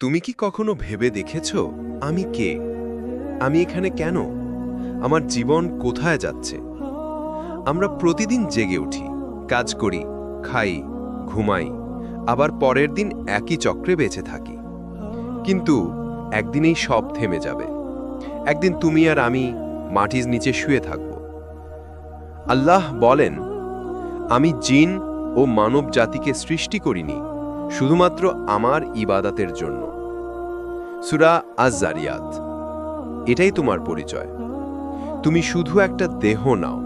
তুমি কি কখনো ভেবে দেখেছ, আমি কে? আমি এখানে কেন? আমার জীবন কোথায় যাচ্ছে? আমরা প্রতিদিন জেগে উঠি, কাজ করি, খাই, ঘুমাই, আবার পরের দিন একই চক্রে বেঁচে থাকি। কিন্তু একদিনেই সব থেমে যাবে। একদিন তুমি আর আমি মাটির নিচে শুয়ে থাকব। আল্লাহ বলেন, আমি জিন ও মানব জাতিকে সৃষ্টি করিনি শুধুমাত্র আমার ইবাদাতের জন্য। সুরা আজারিয়াত এটাই তোমার পরিচয়। তুমি শুধু একটা দেহ নাও।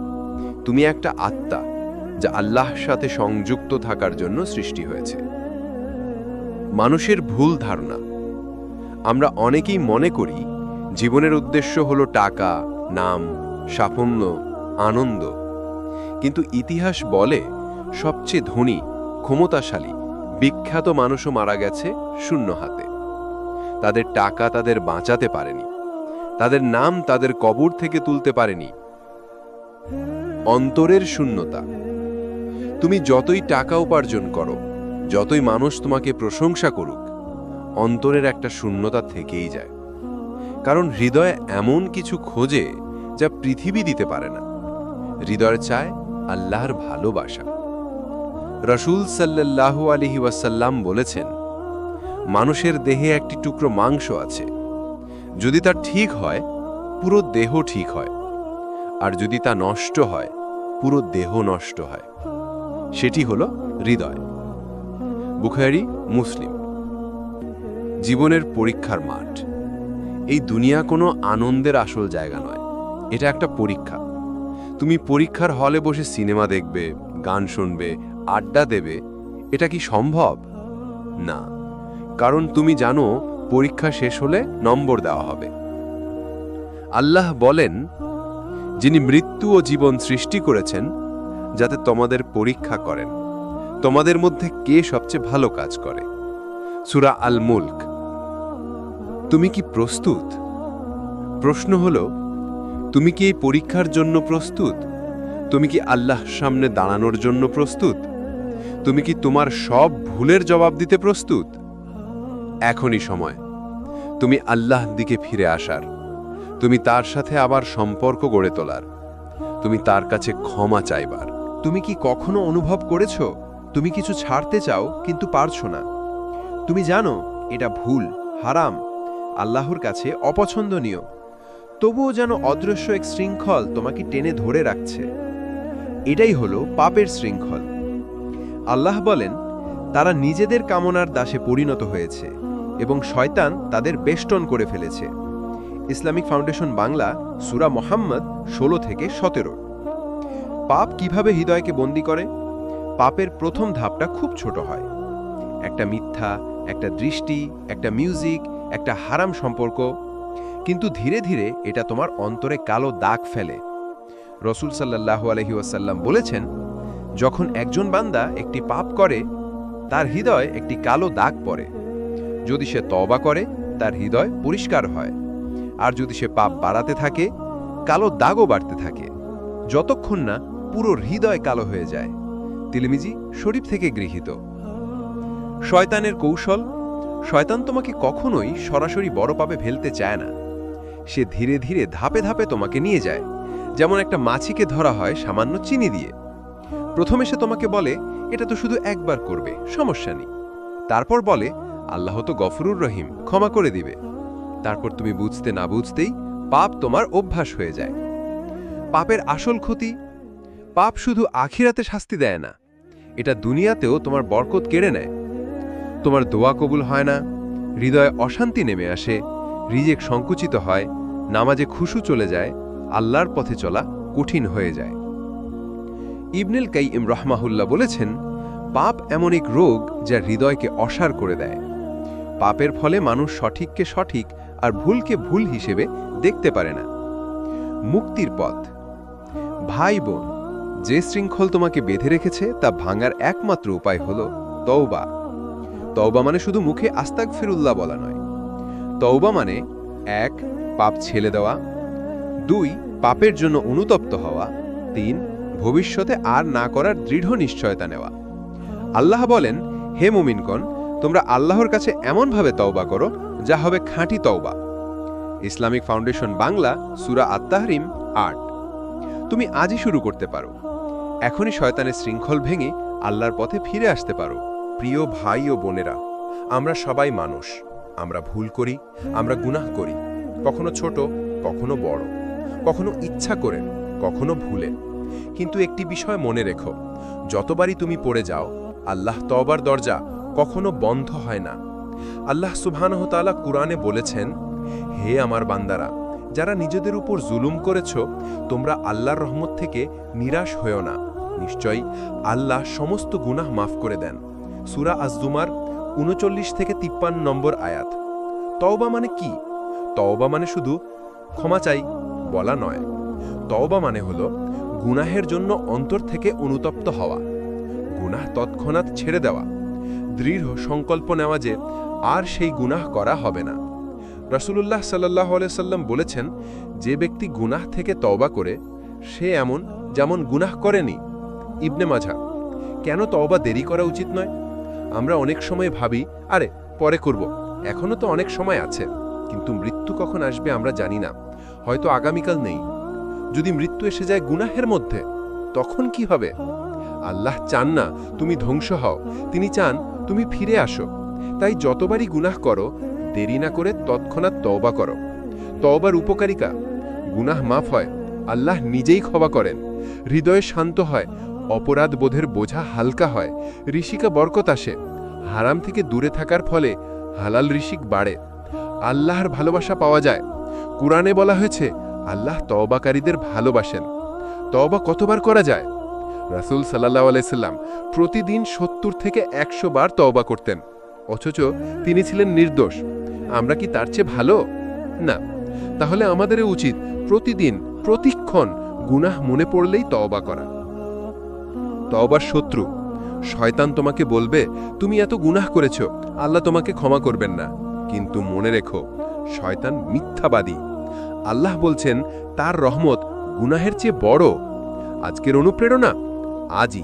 তুমি একটা আত্মা, যা আল্লাহর সাথে সংযুক্ত থাকার জন্য সৃষ্টি হয়েছে। মানুষের ভুল ধারণা। আমরা অনেকেই মনে করি, জীবনের উদ্দেশ্য হলো টাকা, নাম, সাফল্য, আনন্দ। কিন্তু ইতিহাস বলে, সবচেয়ে ধনী, ক্ষমতাশালী বিখ্যাত মানুষও মারা গেছে শূন্য হাতে। তাদের টাকা তাদের বাঁচাতে পারেনি। তাদের নাম তাদের কবর থেকে তুলতে পারেনি। অন্তরের শূন্যতা। তুমি যতই টাকা উপার্জন করো, যতই মানুষ তোমাকে প্রশংসা করুক, অন্তরের একটা শূন্যতা থেকেই যায়। কারণ হৃদয় এমন কিছু খোঁজে যা পৃথিবী দিতে পারে না। হৃদয় চায় আল্লাহর ভালোবাসা। রসুল সাল্লাল্লাহু আলহি ওয়াসাল্লাম বলেছেন, মানুষের দেহে একটি টুকরো মাংস আছে। যদি তা ঠিক হয়, পুরো দেহ ঠিক হয়। আর যদি তা নষ্ট হয়, পুরো দেহ নষ্ট হয়। সেটি হল হৃদয়। বুখারি, মুসলিম। জীবনের পরীক্ষার মাঠ। এই দুনিয়া কোনো আনন্দের আসল জায়গা নয়। এটা একটা পরীক্ষা। তুমি পরীক্ষার হলে বসে সিনেমা দেখবে, গান শুনবে আড্ডা দেবে, এটা কি সম্ভব? না। কারণ তুমি জানো, পরীক্ষা শেষ হলে নম্বর দেওয়া হবে। আল্লাহ বলেন, যিনি মৃত্যু ও জীবন সৃষ্টি করেছেন, যাতে তোমাদের পরীক্ষা করেন। তোমাদের মধ্যে কে সবচেয়ে ভালো কাজ করে? সুরা আল মুল্ক তুমি কি প্রস্তুত? প্রশ্ন হল, তুমি কি এই পরীক্ষার জন্য প্রস্তুত? তুমি কি আল্লাহ সামনে দাঁড়ানোর জন্য প্রস্তুত? তুমি কি তোমার সব ভুলের জবাব দিতে প্রস্তুত? এখনই সময়। তুমি আল্লাহ দিকে ফিরে আসার। তুমি তার সাথে আবার সম্পর্ক গড়ে তোলার। তুমি তার কাছে ক্ষমা চাইবার। তুমি কি কখনো অনুভব করেছ? তুমি কিছু ছাড়তে চাও, কিন্তু পারছ না। তুমি জানো, এটা ভুল, হারাম, আল্লাহর কাছে অপছন্দনীয়। তবুও যেন অদৃশ্য এক শৃঙ্খল তোমাকে টেনে ধরে রাখছে। এটাই হলো পাপের শৃঙ্খল। আল্লাহ বলেন, তারা নিজেদের কামনার দাসে পরিণত হয়েছে এবং শয়তান তাদের বেষ্টন করে ফেলেছে। ইসলামিক ফাউন্ডেশন বাংলা, সুরা মোহাম্মদ, ষোলো থেকে সতেরো। পাপ কীভাবে হৃদয়কে বন্দি করে? পাপের প্রথম ধাপটা খুব ছোট হয়। একটা মিথ্যা, একটা দৃষ্টি, একটা মিউজিক, একটা হারাম সম্পর্ক। কিন্তু ধীরে ধীরে এটা তোমার অন্তরে কালো দাগ ফেলে। রসুল সাল্লাহ আলহি ওয়াসাল্লাম বলেছেন যখন একজন বান্দা একটি পাপ করে, তার হৃদয় একটি কালো দাগ পড়ে। যদি সে তবা করে, তার হৃদয় পরিষ্কার হয়। আর যদি সে পাপ বাড়াতে থাকে, কালো দাগও বাড়তে থাকে। যতক্ষণ না পুরো হৃদয় কালো হয়ে যায়। তিলমিজি শরীফ থেকে গৃহীত। শয়তানের কৌশল, শয়তান তোমাকে কখনোই সরাসরি বড় পাপে ফেলতে চায় না। সে ধীরে ধীরে ধাপে ধাপে তোমাকে নিয়ে যায়। যেমন একটা মাছিকে ধরা হয় সামান্য চিনি দিয়ে। প্রথমে সে তোমাকে বলে, এটা তো শুধু একবার করবে, সমস্যা নেই। তারপর বলে, আল্লাহ তো গফরুর রহিম, ক্ষমা করে দিবে। তারপর তুমি বুঝতে না বুঝতেই পাপ তোমার অভ্যাস হয়ে যায়। পাপের আসল ক্ষতি, পাপ শুধু আখিরাতে শাস্তি দেয় না, এটা দুনিয়াতেও তোমার বরকত কেড়ে নেয়। তোমার দোয়া কবুল হয় না, হৃদয়ে অশান্তি নেমে আসে, রিজেক সংকুচিত হয়, নামাজে খুশু চলে যায়, আল্লাহর পথে চলা কঠিন হয়ে যায়। ইবনুল কাইম রহমাহুল্লাহ বলেছেন, পাপ এমন এক রোগ যা হৃদয়কে অসার করে দেয়। পাপের ফলে মানুষ সঠিককে সঠিক আর ভুলকে ভুল হিসেবে দেখতে পারে না। মুক্তির পথ। ভাই বোন, যে শৃঙ্খল তোমাকে বেঁধে রেখেছে তা ভাঙার একমাত্র উপায় হল তওবা। তওবা মানে শুধু মুখে আস্তাক ফিরুল্লাহ বলা নয়। তওবা মানে এক, পাপ ছেলে দেওয়া। দুই, পাপের জন্য অনুতপ্ত হওয়া। তিন ভবিষ্যতে আর না করার দৃঢ় নিশ্চয়তা নেওয়া। আল্লাহ বলেন, হে মুমিনগণ, তোমরা আল্লাহর কাছে এমনভাবে তওবা করো, যা হবে খাঁটি তওবা। ইসলামিক ফাউন্ডেশন বাংলা, সুরা আত্মাহরিম আট। তুমি আজই শুরু করতে পারো। এখনই শয়তানের শৃঙ্খল ভেঙে আল্লাহর পথে ফিরে আসতে পারো। প্রিয় ভাই ও বোনেরা, আমরা সবাই মানুষ। আমরা ভুল করি, আমরা গুনাহ করি। কখনো ছোট, কখনো বড়। কখনো ইচ্ছা করে, কখনো ভুলে। কিন্তু একটি বিষয় মনে রেখো, যতবারই তুমি পড়ে যাও, আল্লাহ তওবার দরজা কখনো বন্ধ হয় না। আল্লাহ সুবহানহতালা কুরআনে বলেছেন, হে আমার বান্দারা, যারা নিজেদের উপর জুলুম করেছ, তোমরা আল্লাহর রহমত থেকে নিরাশ হয়েও না। নিশ্চয়ই আল্লাহ সমস্ত গুনাহ মাফ করে দেন। সুরা আজদুমার উনচল্লিশ থেকে তিপ্পান্ন নম্বর আয়াত। তওবা মানে কি? তওবা মানে শুধু ক্ষমা চাই বলা নয়। তওবা মানে হলো গুনাহের জন্য অন্তর থেকে অনুতপ্ত হওয়া, গুনাহ তৎক্ষণাৎ ছেড়ে দেওয়া, দৃঢ় সংকল্প নেওয়া যে আর সেই গুনাহ করা হবে না। রসুলুল্লাহ সাল্লাহ সাল্লাম বলেছেন, যে ব্যক্তি গুনাহ থেকে তওবা করে, সে এমন যেমন গুনাহ করেনি। ইবনে মাঝা, কেন তওবা দেরি করা উচিত নয়? আমরা অনেক সময় ভাবি, আরে পরে করব, এখনও তো অনেক সময় আছে, কিন্তু মৃত্যু কখন আসবে আমরা জানি না, হয়তো আগামীকাল নেই। যদি মৃত্যু এসে যায় গুনাহের মধ্যে, তখন কি হবে? আল্লাহ চান না তুমি ধ্বংস হও। তিনি চান তুমি ফিরে আসো। তাই যতবারই গুনাহ করো, দেরি না করে তৎক্ষণাৎ তওবা করো। তওবার উপকারিতা, গুনাহ মাফ হয়, আল্লাহ নিজেই ক্ষমা করেন। হৃদয়ে শান্ত হয়, অপরাধ বোধের বোঝা হালকা হয়, ঋষিকা বরকত আসে। হারাম থেকে দূরে থাকার ফলে হালাল ঋষিক বাড়ে। আল্লাহর ভালোবাসা পাওয়া যায়। কুরআনে বলা হয়েছে আল্লাহ তওবাকারীদের ভালোবাসেন। তওবা কতবার করা যায়? রাসূল সাল্লাহ আলাইসাল্লাম প্রতিদিন সত্তর থেকে একশো বার তওবা করতেন। অথচ তিনি ছিলেন নির্দোষ। আমরা কি তার চেয়ে ভালো? না। তাহলে আমাদেরও উচিত প্রতিদিন, প্রতিক্ষণ গুনাহ মনে পড়লেই তওবা করা। তওবার শত্রু। শয়তান তোমাকে বলবে, তুমি এত গুনাহ করেছ, আল্লাহ তোমাকে ক্ষমা করবেন না। কিন্তু মনে রেখো, শয়তান মিথ্যাবাদী। আল্লাহ বলছেন, তার রহমত গুনাহের চেয়ে বড়। আজকের অনুপ্রেরণা আজই,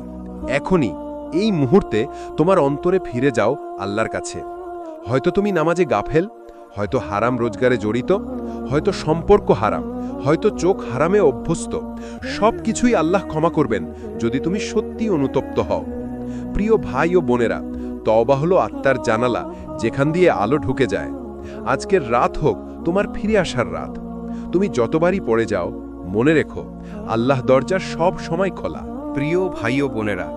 এখনই, এই মুহূর্তে তোমার অন্তরে ফিরে যাও আল্লাহর কাছে। হয়তো তুমি নামাজে গাফেল, হয়তো হারাম রোজগারে জড়িত, হয়তো সম্পর্ক হারাম, হয়তো চোখ হারামে অভ্যস্ত সব কিছুই আল্লাহ ক্ষমা করবেন যদি তুমি সত্যি অনুতপ্ত হও। প্রিয় ভাই ও বোনেরা, তওবা হলো আত্মার জানালা যেখান দিয়ে আলো ঢুকে যায়। আজকের রাত হোক, তোমার ফিরে আসার রাত। তুমি যতবারই পড়ে যাও, মনে রেখো, আল্লাহ দরজার সব সময় খোলা। প্রিয় ভাই ও বোনেরা,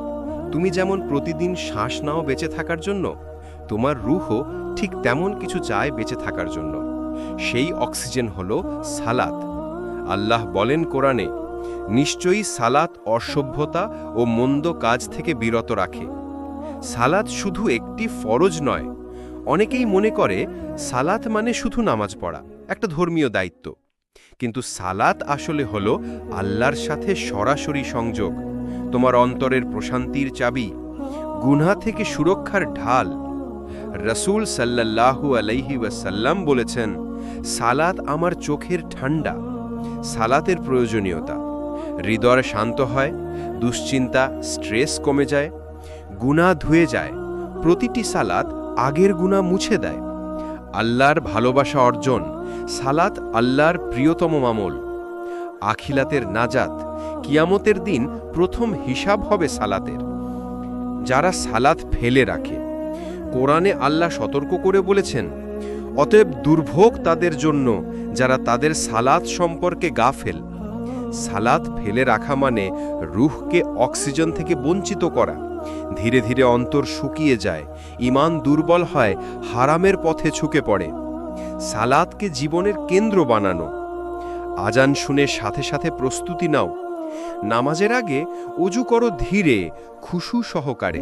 তুমি যেমন প্রতিদিন শ্বাস নাও বেঁচে থাকার জন্য, তোমার রুহও ঠিক তেমন কিছু চায় বেঁচে থাকার জন্য। সেই অক্সিজেন হল সালাত। আল্লাহ বলেন কোরআনে, নিশ্চয়ই সালাত অসভ্যতা ও মন্দ কাজ থেকে বিরত রাখে। সালাত শুধু একটি ফরজ নয়, অনেকেই মনে করে সালাত মানে শুধু নামাজ পড়া, একটা ধর্মীয় দায়িত্ব। কিন্তু সালাত আসলে হলো আল্লাহর সাথে সরাসরি সংযোগ। তোমার অন্তরের প্রশান্তির চাবি গুনা থেকে সুরক্ষার ঢাল। রসুল সাল্লাল্লাহু আলাইহি ওয়াসাল্লাম বলেছেন, সালাত আমার চোখের ঠান্ডা, সালাতের প্রয়োজনীয়তা। হৃদয় শান্ত হয়, দুশ্চিন্তা, স্ট্রেস কমে যায়, গুনাহ ধুয়ে যায়। প্রতিটি সালাত আগের গুনাহ মুছে দেয়। আল্লাহর ভালোবাসা অর্জন সালাত আল্লাহর প্রিয়তম মামল। আখিলাতের নাজাত কিয়ামতের দিন প্রথম হিসাব হবে সালাতের। যারা সালাত ফেলে রাখে, কোরআনে আল্লাহ সতর্ক করে বলেছেন, অতএব দুর্ভোগ তাদের জন্য যারা তাদের সালাত সম্পর্কে গাফেল। সালাত ফেলে রাখা মানে রুহকে অক্সিজেন থেকে বঞ্চিত করা। ধীরে ধীরে অন্তর শুকিয়ে যায় ইমান দুর্বল হয়, হারামের পথে ঝুঁকে পড়ে। সালাতকে জীবনের কেন্দ্র বানানো। আজান শুনে সাথে সাথে প্রস্তুতি নাও। নামাজের আগে অজু করো ধীরে, খুশু সহকারে।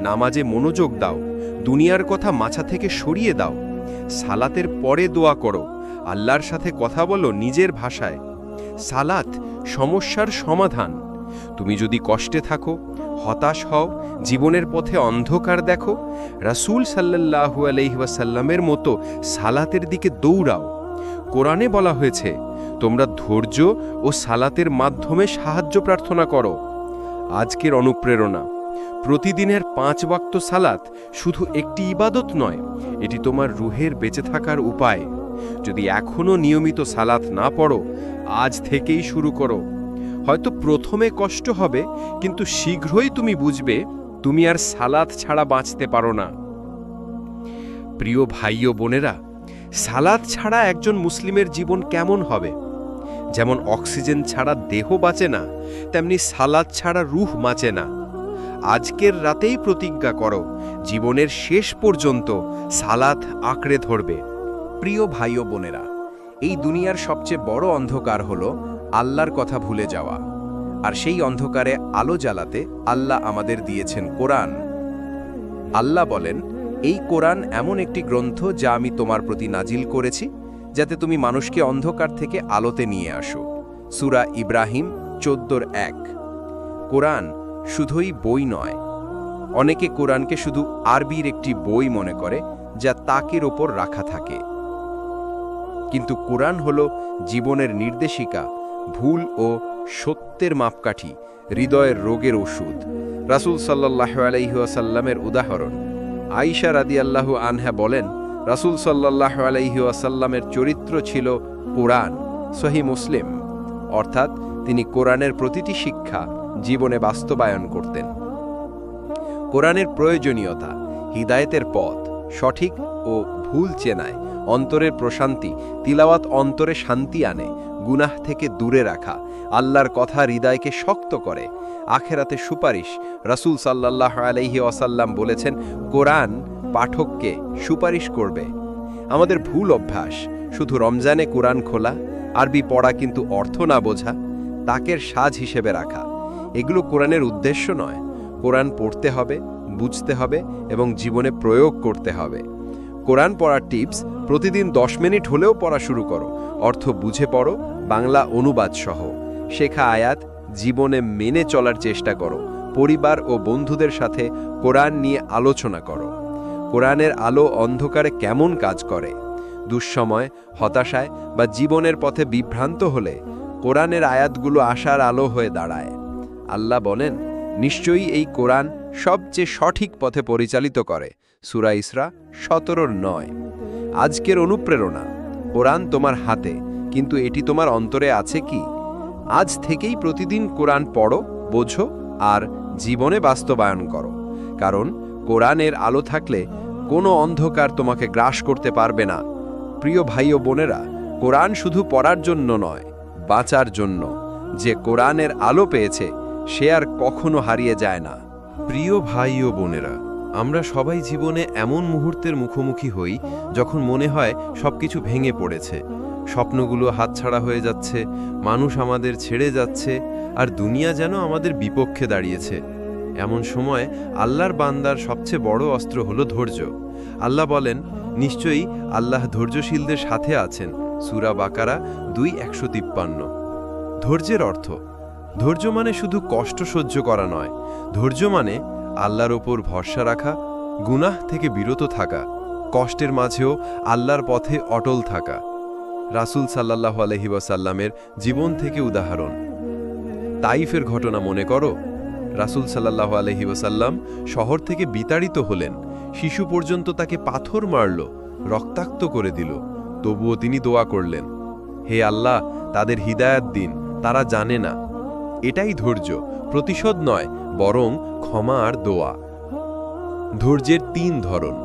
নামাজে মনোযোগ দাও, দুনিয়ার কথা মাছা থেকে সরিয়ে দাও। সালাতের পরে দোয়া করো, আল্লাহর সাথে কথা বলো নিজের ভাষায়। সালাত সমস্যার সমাধান। তুমি যদি কষ্টে থাকো হতাশ হও, জীবনের পথে অন্ধকার দেখো। রাসুল সাল্লাল্লাহু আলহিহাসাল্লামের মতো সালাতের দিকে দৌড়াও। কোরআনে বলা হয়েছে, তোমরা ধৈর্য ও সালাতের মাধ্যমে সাহায্য প্রার্থনা করো। আজকের অনুপ্রেরণা, প্রতিদিনের পাঁচ ওয়াক্ত সালাত শুধু একটি ইবাদত নয়, এটি তোমার রুহের বেঁচে থাকার উপায়। যদি এখনও নিয়মিত সালাত না পড়ো, আজ থেকেই শুরু করো। হয়তো প্রথমে কষ্ট হবে, কিন্তু শীঘ্রই তুমি বুঝবে, তুমি আর সালাত ছাড়া বাঁচতে পারো না। প্রিয় ভাই ও বোনেরা, সালাদ ছাড়া একজন মুসলিমের জীবন কেমন হবে? যেমন অক্সিজেন ছাড়া দেহ বাঁচে না, তেমনি সালাদ ছাড়া রুহ বাঁচে না। আজকের রাতেই প্রতিজ্ঞা করো, জীবনের শেষ পর্যন্ত সালাত আঁকড়ে ধরবে। প্রিয় ভাই ও বোনেরা, এই দুনিয়ার সবচেয়ে বড় অন্ধকার হল আল্লাহর কথা ভুলে যাওয়া। আর সেই অন্ধকারে আলো জ্বালাতে আল্লাহ আমাদের দিয়েছেন কোরআন। আল্লাহ বলেন, এই কোরআন এমন একটি গ্রন্থ যা আমি তোমার প্রতি নাজিল করেছি, যাতে তুমি মানুষকে অন্ধকার থেকে আলোতে নিয়ে আসো। সুরা ইব্রাহিম চোদ্দোর এক। কোরআন শুধুই বই নয়। অনেকে কোরআনকে শুধু আরবির একটি বই মনে করে, যা তাকের ওপর রাখা থাকে। কিন্তু কোরআন হল জীবনের নির্দেশিকা ভুল ও সত্যের মাপকাঠি, হৃদয়ের রোগের ওষুধ। রাসূল সাল্লাহ আলাইহাসাল্লামের উদাহরণ। আইসা রাদিয়াল্লাহু আনহা বলেন, রাসূল সাল্লাহ আলাইহাসাল্লামের চরিত্র ছিল কোরআন সহি মুসলিম। অর্থাৎ তিনি কোরআনের প্রতিটি শিক্ষা জীবনে বাস্তবায়ন করতেন। কোরআনের প্রয়োজনীয়তা, হিদায়েতের পথ, সঠিক ও ভুল চেনায়, অন্তরের প্রশান্তি, তিলাওয়াত অন্তরে শান্তি আনে গুনাহ থেকে দূরে রাখা, আল্লাহর কথা হৃদয়কে শক্ত করে। আখেরাতে সুপারিশ, রাসূল সাল্লাহ আলাইহি ওয়াসাল্লাম বলেছেন, কোরআন পাঠককে সুপারিশ করবে। আমাদের ভুল অভ্যাস, শুধু রমজানে কোরআন খোলা, আরবি পড়া কিন্তু অর্থ না বোঝা, তাকের সাজ হিসেবে রাখা। এগুলো কোরআনের উদ্দেশ্য নয়। কোরআন পড়তে হবে, বুঝতে হবে এবং জীবনে প্রয়োগ করতে হবে। কোরআন পড়ার টিপস, প্রতিদিন দশ মিনিট হলেও পড়া শুরু করো। অর্থ বুঝে পড়ো, বাংলা অনুবাদ সহ। শেখা আয়াত, জীবনে মেনে চলার চেষ্টা করো, পরিবার ও বন্ধুদের সাথে কোরআন নিয়ে আলোচনা করো। কোরআনের আলো অন্ধকারে কেমন কাজ করে? দুঃসময়, হতাশায় বা জীবনের পথে বিভ্রান্ত হলে কোরআনের আয়াতগুলো আশার আলো হয়ে দাঁড়ায়। আল্লাহ বলেন, নিশ্চয়ই এই কোরআন সবচেয়ে সঠিক পথে পরিচালিত করে। সুরা ইসরা সতেরোর নয়। আজকের অনুপ্রেরণা। কোরআন তোমার হাতে, কিন্তু এটি তোমার অন্তরে আছে কি? আজ থেকেই প্রতিদিন কোরআন পড়ো, বোঝো আর জীবনে বাস্তবায়ন করো। কারণ কোরআনের আলো থাকলে কোনো অন্ধকার তোমাকে গ্রাস করতে পারবে না। প্রিয় ভাই ও বোনেরা, কোরআন শুধু পড়ার জন্য নয়, বাঁচার জন্য। যে কোরআনের আলো পেয়েছে, সে আর কখনো হারিয়ে যায় না। প্রিয় ভাই ও বোনেরা আমরা সবাই জীবনে এমন মুহূর্তের মুখোমুখি হই যখন মনে হয় সবকিছু ভেঙে পড়েছে। স্বপ্নগুলো হাতছাড়া হয়ে যাচ্ছে, মানুষ আমাদের ছেড়ে যাচ্ছে, আর দুনিয়া যেন আমাদের বিপক্ষে দাঁড়িয়েছে। এমন সময় আল্লাহর বান্দার সবচেয়ে বড় অস্ত্র হলো ধৈর্য। আল্লাহ বলেন, নিশ্চয়ই আল্লাহ ধৈর্যশীলদের সাথে আছেন। সুরা বাকারা দুই একশো তিপ্পান্ন। ধৈর্যের অর্থ, ধৈর্য মানে শুধু কষ্ট সহ্য করা নয়। ধৈর্য মানে আল্লাহর ওপর ভরসা রাখা, গুনাহ থেকে বিরত থাকা, কষ্টের মাঝেও আল্লাহর পথে অটল থাকা। রাসূল সাল্লাহ আলহি ওয়াসাল্লামের জীবন থেকে উদাহরণ। তাইফের ঘটনা মনে করো? রাসূল সাল্লাহ আলহি ওয়াসাল্লাম শহর থেকে বিতাড়িত হলেন। শিশু পর্যন্ত তাকে পাথর মারল, রক্তাক্ত করে দিল। তবুও তিনি দোয়া করলেন, হে আল্লাহ, তাদের হিদায়াত দিন, তারা জানে না। এটাই ধৈর্য প্রতিশোধ নয়, বরং ক্ষমা আর দোয়া। ধৈর্যের তিন ধরন।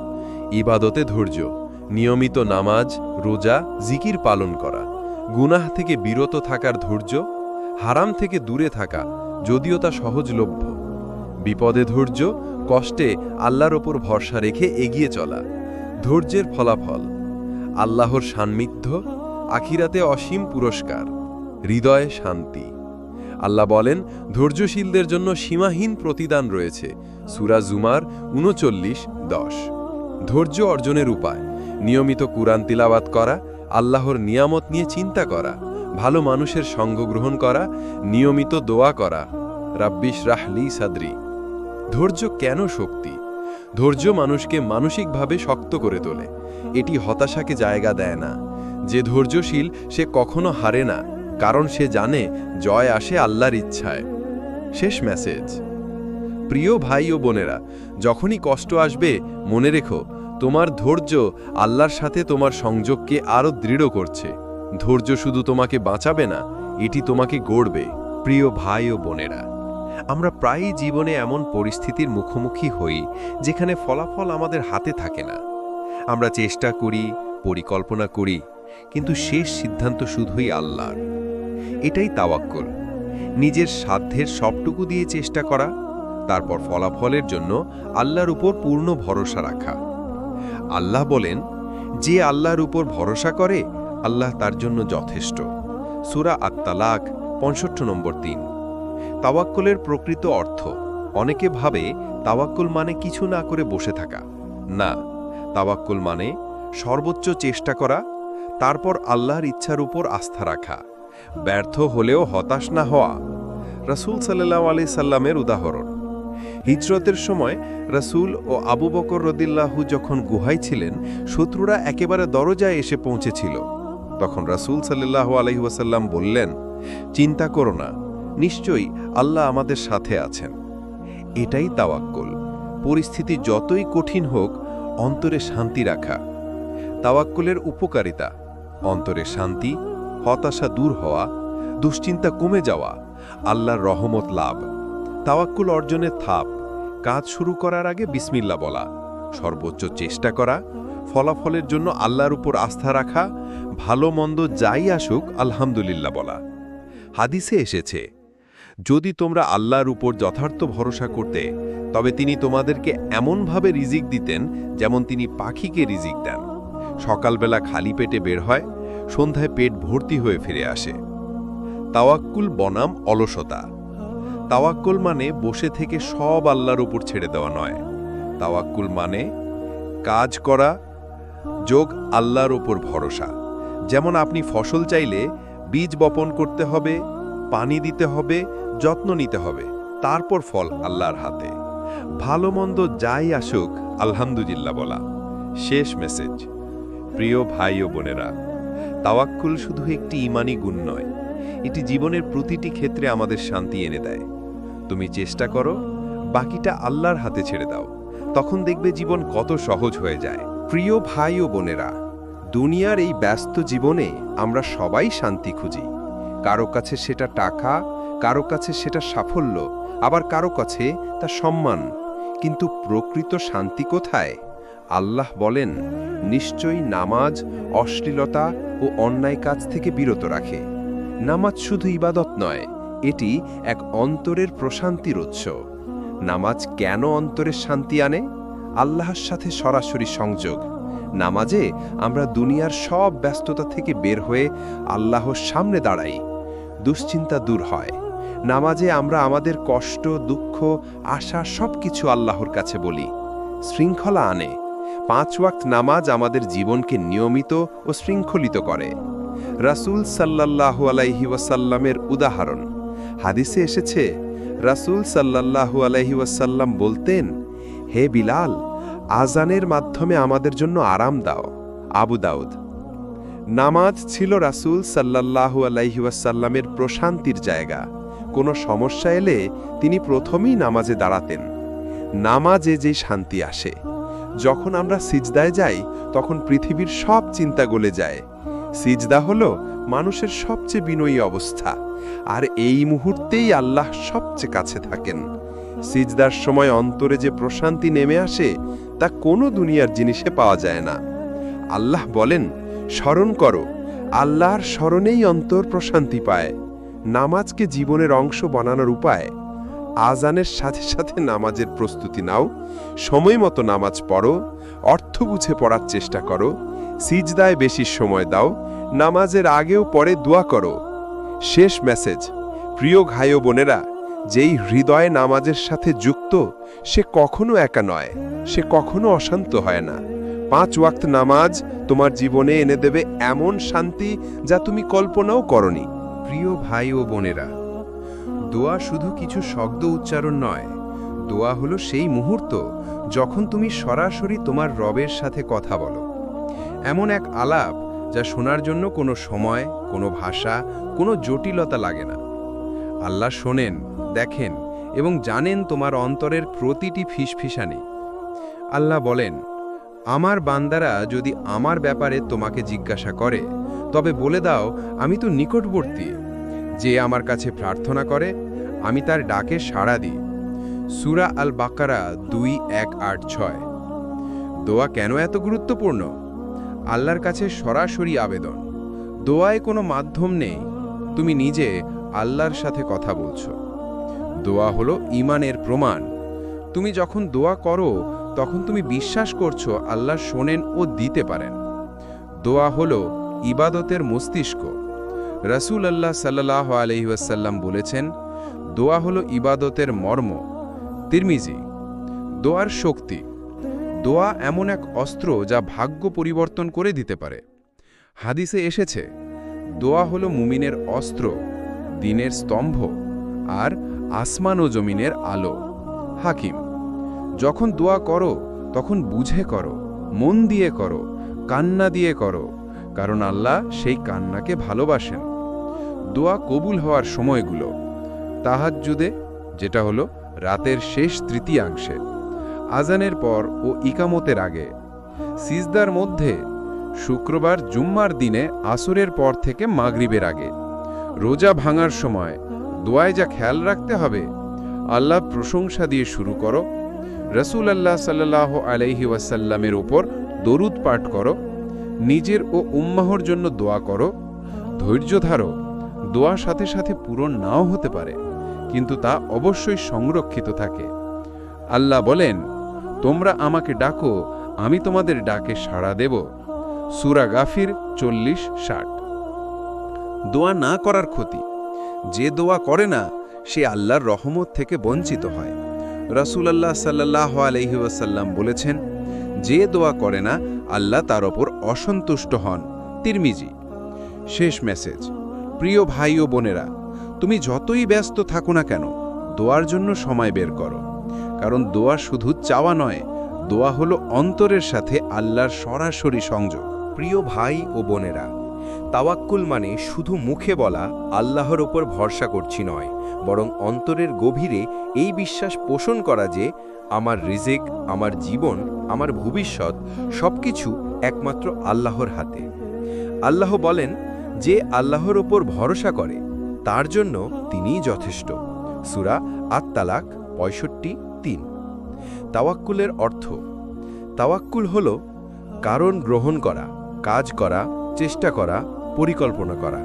ইবাদতে ধৈর্য, নিয়মিত নামাজ, রোজা, জিকির পালন করা। গুনাহ থেকে বিরত থাকার ধৈর্য, হারাম থেকে দূরে থাকা, যদিও তা সহজলভ্য। বিপদে ধৈর্য, কষ্টে আল্লাহর ওপর ভরসা রেখে এগিয়ে চলা। ধৈর্যের ফলাফল, আল্লাহর সান্নিধ্য, আখিরাতে অসীম পুরস্কার। হৃদয়ে শান্তি। আল্লাহ বলেন, ধৈর্যশীলদের জন্য সীমাহীন প্রতিদান রয়েছে। সুরা জুমার উনচল্লিশ, দশ। ধৈর্য অর্জনের উপায়, নিয়মিত কুরআন তিলাবাত করা, আল্লাহর নিয়ামত নিয়ে চিন্তা করা, ভালো মানুষের সঙ্গ গ্রহণ করা, নিয়মিত দোয়া করা। রাব্বিশ রাহলি সাদরি। ধৈর্য কেন শক্তি? ধৈর্য মানুষকে মানসিকভাবে শক্ত করে তোলে। এটি হতাশাকে জায়গা দেয় না। যে ধৈর্যশীল, সে কখনো হারে না। কারণ সে জানে জয় আসে আল্লাহর ইচ্ছায়। শেষ মেসেজ। প্রিয় ভাই ও বোনেরা, যখনই কষ্ট আসবে, মনে রেখো, তোমার ধৈর্য আল্লাহর সাথে তোমার সংযোগকে আরও দৃঢ় করছে। ধৈর্য শুধু তোমাকে বাঁচাবে না, এটি তোমাকে গড়বে। প্রিয় ভাই ও বোনেরা, আমরা প্রায়ই জীবনে এমন পরিস্থিতির মুখোমুখি হই, যেখানে ফলাফল আমাদের হাতে থাকে না। আমরা চেষ্টা করি, পরিকল্পনা করি, কিন্তু শেষ সিদ্ধান্ত শুধুই আল্লাহর। এটাই তাওয়াক্কুল। নিজের সাধ্যের সবটুকু দিয়ে চেষ্টা করা, তারপর ফলাফলের জন্য আল্লাহর উপর পূর্ণ ভরসা রাখা। আল্লাহ বলেন, যে আল্লাহর উপর ভরসা করে, আল্লাহ তার জন্য যথেষ্ট। সুরা আত্মালাক পঁয়ষট্টি নম্বর তিন। তাওয়াক্কুলের প্রকৃত অর্থ, অনেকে ভাবে তাওয়াক্কুল মানে কিছু না করে বসে থাকা। না, তাওয়াক্কুল মানে সর্বোচ্চ চেষ্টা করা, তারপর আল্লাহর ইচ্ছার উপর আস্থা রাখা। ব্যর্থ হলেও হতাশ না হওয়া। রাসুল সাল্লাহ আলি সাল্লামের উদাহরণ। হিজরতের সময় রাসূল ও আবু বকর রদিল্লাহু যখন গুহায় ছিলেন, শত্রুরা একেবারে দরজায় এসে পৌঁছেছিল। তখন রাসূল সাল্লাহ আলহিউসাল্লাম বললেন, চিন্তা করো না, নিশ্চয়ই আল্লাহ আমাদের সাথে আছেন। এটাই তাওয়াক্কুল। পরিস্থিতি যতই কঠিন হোক, অন্তরে শান্তি রাখা। তাওয়াক্কুলের উপকারিতা, অন্তরে শান্তি হতাশা দূর হওয়া, দুশ্চিন্তা কমে যাওয়া, আল্লাহর রহমত লাভ, তাওয়াক্কুল অর্জনের থাপ, কাজ শুরু করার আগে বিসমিল্লা বলা, সর্বোচ্চ চেষ্টা করা, ফলাফলের জন্য আল্লাহর উপর আস্থা রাখা, ভালো মন্দ যাই আসুক, আলহামদুলিল্লাহ বলা। হাদিসে এসেছে, যদি তোমরা আল্লাহর উপর যথার্থ ভরসা করতে, তবে তিনি তোমাদেরকে এমনভাবে রিজিক দিতেন, যেমন তিনি পাখিকে রিজিক দেন। সকালবেলা খালি পেটে বের হয় সন্ধ্যায় পেট ভর্তি হয়ে ফিরে আসে। তাওয়াক্কুল বনাম অলসতা। তাওয়াক্কুল মানে বসে থেকে সব আল্লাহর উপর ছেড়ে দেওয়া নয়। তাওয়াক্কুল মানে কাজ করা, যোগ আল্লাহর উপর ভরসা। যেমন আপনি ফসল চাইলে বীজ বপন করতে হবে, পানি দিতে হবে, যত্ন নিতে হবে, তারপর ফল আল্লাহর হাতে। ভালো মন্দ যাই আসুক, আলহামদুলিল্লাহ বলা। শেষ মেসেজ। প্রিয় ভাই ও বোনেরা তাওয়াক্কুল শুধু একটি ইমানি গুণ নয়, এটি জীবনের প্রতিটি ক্ষেত্রে আমাদের শান্তি এনে দেয়। তুমি চেষ্টা করো, বাকিটা আল্লাহর হাতে ছেড়ে দাও। তখন দেখবে জীবন কত সহজ হয়ে যায়। প্রিয় ভাই ও বোনেরা, দুনিয়ার এই ব্যস্ত জীবনে আমরা সবাই শান্তি খুঁজি। কারও কাছে সেটা টাকা, কারও কাছে সেটা সাফল্য, আবার কারও কাছে তা সম্মান। কিন্তু প্রকৃত শান্তি কোথায়? আল্লাহ বলেন নিশ্চয়ই নামাজ, অশ্লীলতা ও অন্যায় কাজ থেকে বিরত রাখে। নামাজ শুধু ইবাদত নয়, এটি এক অন্তরের প্রশান্তির উৎস। নামাজ কেন অন্তরের শান্তি আনে? আল্লাহর সাথে সরাসরি সংযোগ। নামাজে আমরা দুনিয়ার সব ব্যস্ততা থেকে বের হয়ে আল্লাহর সামনে দাঁড়াই। দুশ্চিন্তা দূর হয়। নামাজে আমরা আমাদের কষ্ট, দুঃখ, আশা সব কিছু আল্লাহর কাছে বলি। শৃঙ্খলা আনে। পাঁচ ওয়াক্ত নামাজ আমাদের জীবনকে নিয়মিত ও শৃঙ্খলিত করে। রাসূল সাল্লাল্লাহু আলাইহি ওয়াসাল্লামের উদাহরণ। হাদিসে এসেছে, রাসূল সাল্লাল্লাহু আলাইহি ওয়াসাল্লাম বলতেন, হে বিলাল আজানের মাধ্যমে আমাদের জন্য আরাম দাও, আবু দাউদ। নামাজ ছিল রাসূল সাল্লাল্লাহু আলাইহি ওয়াসাল্লামের প্রশান্তির জায়গা। কোনো সমস্যা এলে তিনি প্রথমেই নামাজে দাঁড়াতেন। নামাজে যে শান্তি আসে যখন আমরা সিজদায় যাই, তখন পৃথিবীর সব চিন্তা গলে যায়। সিজদা হলো মানুষের সবচেয়ে বিনয়ী অবস্থা। আর এই মুহূর্তেই আল্লাহ সবচেয়ে কাছে থাকেন। সিজদার সময় অন্তরে যে প্রশান্তি নেমে আসে, তা কোনো দুনিয়ার জিনিসে পাওয়া যায় না। আল্লাহ বলেন, স্মরণ করো, আল্লাহর স্মরণেই অন্তর প্রশান্তি পায়। নামাজকে জীবনের অংশ বানানোর উপায় আজানের সাথে সাথে নামাজের প্রস্তুতি নাও। সময় মতো নামাজ পড়ো। অর্থ বুঝে পড়ার চেষ্টা করো। সিজদায় বেশি সময় দাও। নামাজের আগেও পরে দোয়া করো। শেষ মেসেজ। প্রিয় ভাই বোনেরা, যেই হৃদয়ে নামাজের সাথে যুক্ত, সে কখনো একা নয়। সে কখনো অশান্ত হয় না। পাঁচ ওয়াক্ত নামাজ তোমার জীবনে এনে দেবে এমন শান্তি যা তুমি কল্পনাও করনি। প্রিয় ভাই ও বোনেরা দোয়া শুধু কিছু শব্দ উচ্চারণ নয়। দোয়া হলো সেই মুহূর্ত যখন তুমি সরাসরি তোমার রবের সাথে কথা বলো। এমন এক আলাপ যা শোনার জন্য কোনো সময়, কোনো ভাষা, কোনো জটিলতা লাগে না। আল্লাহ শোনেন, দেখেন এবং জানেন তোমার অন্তরের প্রতিটি ফিসফিসানি। আল্লাহ বলেন, আমার বান্দারা যদি আমার ব্যাপারে তোমাকে জিজ্ঞাসা করে, তবে বলে দাও, আমি তো নিকটবর্তী। যে আমার কাছে প্রার্থনা করে, আমি তার ডাকে সাড়া দিই। সুরা আল বাকারা দুই, এক, আট, ছয়। দোয়া কেন এত গুরুত্বপূর্ণ? আল্লাহর কাছে সরাসরি আবেদন। দোয়ায় কোনো মাধ্যম নেই। তুমি নিজে আল্লাহর সাথে কথা বলছো। দোয়া হলো ইমানের প্রমাণ। তুমি যখন দোয়া করো, তখন তুমি বিশ্বাস করছ আল্লাহ শোনেন ও দিতে পারেন। দোয়া হলো ইবাদতের মস্তিষ্ক। রাসূল আল্লাহ সাল্লাহ আলহিউসাল্লাম বলেছেন, দোয়া হলো ইবাদতের মর্ম। তিরমিজি, দোয়ার শক্তি। দোয়া এমন এক অস্ত্র যা ভাগ্য পরিবর্তন করে দিতে পারে। হাদিসে এসেছে, দোয়া হলো মুমিনের অস্ত্র, দিনের স্তম্ভ আর আসমান ও জমিনের আলো। হাকিম, যখন দোয়া করো, তখন বুঝে করো, মন দিয়ে করো, কান্না দিয়ে করো, কারণ আল্লাহ সেই কান্নাকে ভালোবাসেন। দোয়া কবুল হওয়ার সময়গুলো। তাহাজ্জুদে, যেটা হলো রাতের শেষ তৃতীয়াংশে, আজানের পর ও ইকামতের আগে, সিজদার মধ্যে, শুক্রবার জুম্মার দিনে আসরের পর থেকে মাগরিবের আগে, রোজা ভাঙার সময় দোয়ায় যা খেয়াল রাখতে হবে, আল্লাহ প্রশংসা দিয়ে শুরু করো, রসুল আল্লাহ সাল্লাহ আলাইহি ওয়াসাল্লামের ওপর দরুদ পাঠ করো, নিজের ও উম্মাহর জন্য দোয়া করো, ধৈর্য ধারো দোয়া সাথে সাথে পূরণ নাও হতে পারে, কিন্তু তা অবশ্যই সংরক্ষিত থাকে। আল্লাহ বলেন, তোমরা আমাকে ডাকো, আমি তোমাদের ডাকে সাড়া দেব। সুরা গাফির চল্লিশ ষাট। দোয়া না করার ক্ষতি। যে দোয়া করে না, সে আল্লাহর রহমত থেকে বঞ্চিত হয়। রাসূলুল্লাহ সাল্লাহ আলহি ওয়াসাল্লাম বলেছেন, যে দোয়া করে না, আল্লাহ তার ওপর অসন্তুষ্ট হন। তিরমিজি। শেষ মেসেজ। প্রিয় ভাই ও বোনেরা, তুমি যতই ব্যস্ত থাকো না কেন, দোয়ার জন্য সময় বের করো। কারণ দোয়া শুধু চাওয়া নয়, দোয়া হলো অন্তরের সাথে আল্লাহর সরাসরি সংযোগ। প্রিয় ভাই ও বোনেরা, তাওয়াক্কুল মানে শুধু মুখে বলা আল্লাহর ওপর ভরসা করছি নয়, বরং অন্তরের গভীরে এই বিশ্বাস পোষণ করা যে আমার রিজিক, আমার জীবন, আমার ভবিষ্যৎ সবকিছু একমাত্র আল্লাহর হাতে। আল্লাহ বলেন যে আল্লাহর ওপর ভরসা করে, তার জন্য তিনিই যথেষ্ট। সুরা আত্মালাক পঁয়ষট্টি তিন। তাওয়াক্কুলের অর্থ, তাওয়াক্কুল হল কারণ গ্রহণ করা, কাজ করা, চেষ্টা করা, পরিকল্পনা করা।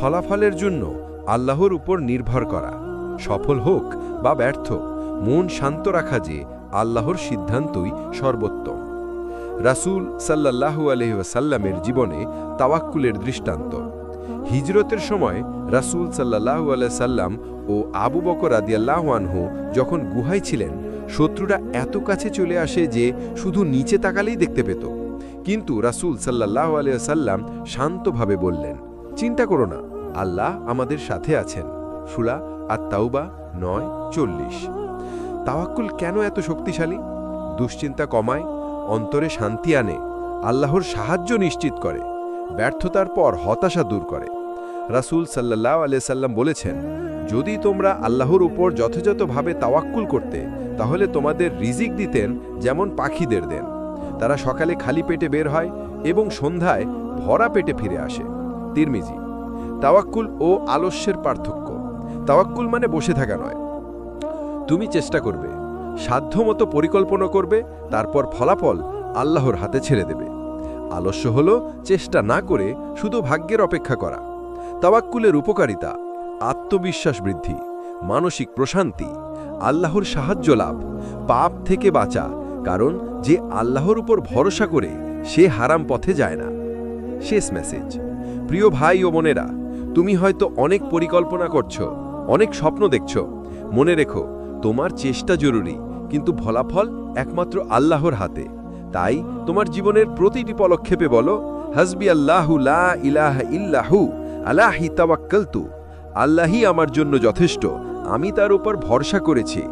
ফলাফলের জন্য আল্লাহর উপর নির্ভর করা। সফল হোক বা ব্যর্থ, মন শান্ত রাখা যে আল্লাহর সিদ্ধান্তই সর্বোত্তম। রাসূল সাল্লাল্লাহু আলহি ওয়াসাল্লামের জীবনে তাওয়াক্কুলের দৃষ্টান্ত। হিজরতের সময় রাসূল আলাইহি সাল্লাম ও আবু বকর আনহু যখন গুহায় ছিলেন, শত্রুরা এত কাছে চলে আসে যে শুধু নিচে তাকালেই দেখতে পেত। কিন্তু রাসূল সাল্লাহ আলিয়াল্লাম শান্তভাবে বললেন, চিন্তা করো না, আল্লাহ আমাদের সাথে আছেন। সুলা আর তাওবা নয় চল্লিশ। তাওয়াক্কুল কেন এত শক্তিশালী? দুশ্চিন্তা কমায় অন্তরে শান্তি আনে, আল্লাহর সাহায্য নিশ্চিত করে, ব্যর্থতার পর হতাশা দূর করে। রাসূল সাল্লাহ আলিয়াল্লাম বলেছেন, যদি তোমরা আল্লাহর উপর যথাযথভাবে তাওয়াক্কুল করতে, তাহলে তোমাদের রিজিক দিতেন যেমন পাখিদের দেন। তারা সকালে খালি পেটে বের হয় এবং সন্ধ্যায় ভরা পেটে ফিরে আসে। তিরমিজি, তাওয়াক্কুল ও আলস্যের পার্থক্য। তাওয়াক্কুল মানে বসে থাকা নয়। তুমি চেষ্টা করবে। সাধ্যমতো পরিকল্পনা করবে, তারপর ফলাফল আল্লাহর হাতে ছেড়ে দেবে। আলস্য হল, চেষ্টা না করে শুধু ভাগ্যের অপেক্ষা করা। তাওয়াক্কুলের উপকারিতা, আত্মবিশ্বাস বৃদ্ধি, মানসিক প্রশান্তি, আল্লাহর সাহায্য লাভ, পাপ থেকে বাঁচা, কারণ যে আল্লাহর উপর ভরসা করে, সে হারাম পথে যায় না। শেষ মেসেজ। প্রিয় ভাই ও বোনেরা, তুমি হয়তো অনেক পরিকল্পনা করছ, অনেক স্বপ্ন দেখছ। মনে রেখো তোমার চেষ্টা জরুরি, কিন্তু ফলাফল একমাত্র আল্লাহর হাতে। তাই তোমার জীবনের প্রতিটি পদক্ষেপে বলো, হাসবি আল্লাহু লা ইলাহা ইল্লাহু, আলাহি তাওয়াক্কালতু। আল্লাহি আমার জন্য যথেষ্ট, আমি তার উপর ভরসা করেছি।